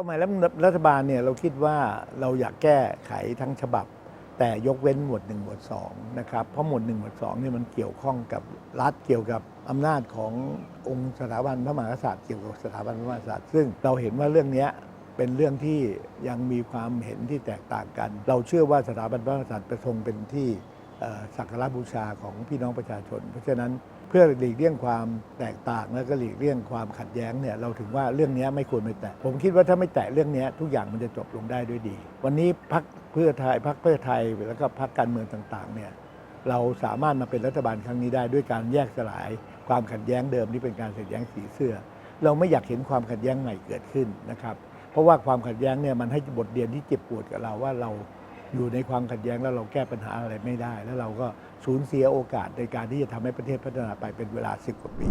ก็หมายแล้วรัฐบาลเนี่ยเราคิดว่าเราอยากแก้ไขทั้งฉบับ แต่ยกเว้นหมวด 1 หมวด2นะครับเพราะหมวด 1 หมวด2เนี่ยมันเกี่ยวข้องกับรัฐเกี่ยวกับอำนาจขององค์สถาบันพระมหากษัตริย์เกี่ยวกับสถาบันพระมหากษัตริย์ซึ่งเราเห็นว่าเรื่องนี้เป็นเรื่องที่ยังมีความเห็นที่แตกต่างกัน เราเชื่อว่าสถาบันพระมหากษัตริย์ประทรงเป็นที่ สักการะบูชาของพี่น้องประชาชน เพราะฉะนั้นเพื่อหลีกเลี่ยงความแตกต่างแล้วก็หลีกเลี่ยงความขัดแย้งเนี่ยเราถึงว่าเรื่องนี้ไม่ควรไปแตะ ผมคิดว่าถ้าไม่แตะเรื่องนี้ทุกอย่างมันจะจบลงได้ด้วยดี วันนี้พักเพื่อไทยพักเพื่อไทยแล้วก็พักการเมืองต่างๆเนี่ยเราสามารถมาเป็นรัฐบาลครั้งนี้ได้ด้วยการแยกสลายความขัดแย้งเดิมที่เป็นการขัดแย้งสีเสื้อ เราไม่อยากเห็นความขัดแย้งใหม่เกิดขึ้นนะครับ เพราะว่าความขัดแย้งเนี่ยมันให้บทเรียนที่เจ็บปวดกับเราว่าเรา อยู่ในความขัดแย้งแล้วเราแก้ปัญหาอะไรไม่ได้ แล้วเราก็สูญเสียโอกาสในการที่จะทำให้ประเทศพัฒนาไปเป็นเวลา 10 กว่าปี